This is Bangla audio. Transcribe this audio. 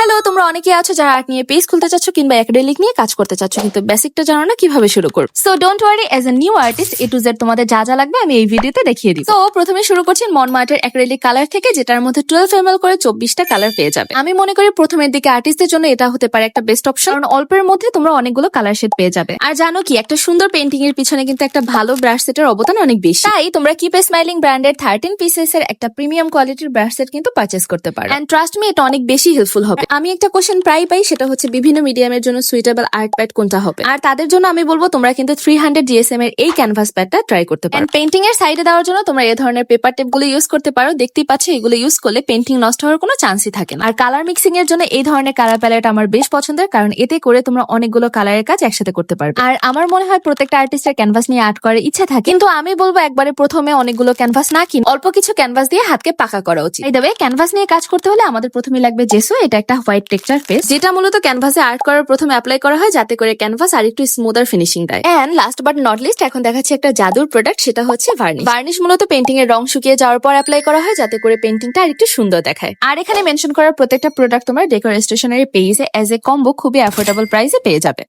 হ্যালো তোমরা অনেকে আছো যারা আর্ট নিয়ে পেজ খুলতে চাচ্ছ কিংবা একাডেমিক নিয়ে কাজ করতে চাচ্ছ, কিন্তু বেসিকটা জানো না? কীভাবে শুরু করো so don't worry as a new artist A to Z তোমাদের যা যা লাগবে আমি এই ভিডিওতে দেখিয়ে দিই তো প্রথমে শুরু করছি মন মার্টের অ্যাক্রেলিক কালার থেকে, যেটার মধ্যে টুয়েলভ এম করে চব্বিশটা কালার পেয়ে যাবে। আমি মনে করি প্রথমের দিকে আর্টিস্টদের জন্য এটা হতে পারে একটা বেস্ট অপশন কারণ অল্পের মধ্যে তোমরা অনেকগুলো কালার শেড পেয়ে যাবে। আর জানো কি, একটা সুন্দর পেন্টিং এর পিছনে কিন্তু একটা ভালো ব্রাশ সেটের অবদান অনেক বেশি। তাই তোমরা কিপ স্মাইলিং ব্র্যান্ডের থার্টিন পিসেস এর একটা প্রিমিয়াম কোয়ালিটির ব্রাশ সেট কিন্তু পারচেস করতে পারো। এন্ড ট্রাস্ট মি এটা অনেক বেশি হেল্পফুল হবে। আমি একটা কোশ্চেন প্রায় পাই, সেটা হচ্ছে বিভিন্ন মিডিয়ামের জন্য সুইটেবল আর্ট প্যাড কোনটা হবে? আর তাদের জন্য আমি বলব, তোমরা কিন্তু থ্রি হান্ড্রেড জিএসএম এর এই ক্যানভাস প্যাডটা ট্রাই করতে পারো। পেন্টিং এর সাইডে দেওয়ার জন্য তোমরা এই ধরনের পেপার টেপগুলো ইউজ করতে পারো। দেখতেই পাচ্ছ, এগুলো ইউজ করলে পেন্টিং নষ্ট হওয়ার কোনো চান্সই থাকে না। আর কালার মিক্সিং এর জন্য এই ধরনের কালার প্যালেট আমার বেশ পছন্দের, কারণ এতে করে তোমরা অনেকগুলো কালারের কাজ একসাথে করতে পারবে। আর আমার মনে হয় প্রত্যেকটা আর্টিস্টের ক্যানভাস নিয়ে আর্ট করার ইচ্ছা থাকে। কিন্তু আমি বলব, একবারে প্রথমে অনেকগুলো ক্যানভাস না কিনে অল্প কিছু ক্যানভাস দিয়ে হাতকে পাকা করা উচিত। এই দেবে ক্যানভাস নিয়ে কাজ করতে হলে আমাদের প্রথমে লাগবে জেসো এটা একটা হোয়াইট টেক্সচার পেস্ট। যেটা মূলত ক্যানভাসে আর্ট করার প্রথমে অ্যাপ্লাই করা হয় যাতে করে ক্যানভাস আর একটু স্মুদার ফিনিশিং দেয়। And last but not least এখন দেখাচ্ছি একটা জাদুর প্রোডাক্ট সেটা হচ্ছে ভার্নিশ ভার্নিশ মূলত পেন্টিং এর রং শুকিয়ে যাওয়ার পর অ্যাপ্লাই করা হয় যাতে করে পেন্টিংটা আর একটু সুন্দর দেখায়। আর এখানে মেনশন করার প্রত্যেকটা প্রোডাক্ট তোমার ডেকোর স্টেশনারি পেজে এজ এ কম্বো খুবই অ্যাফোর্ডেবল প্রাইসে পেয়ে যাবে।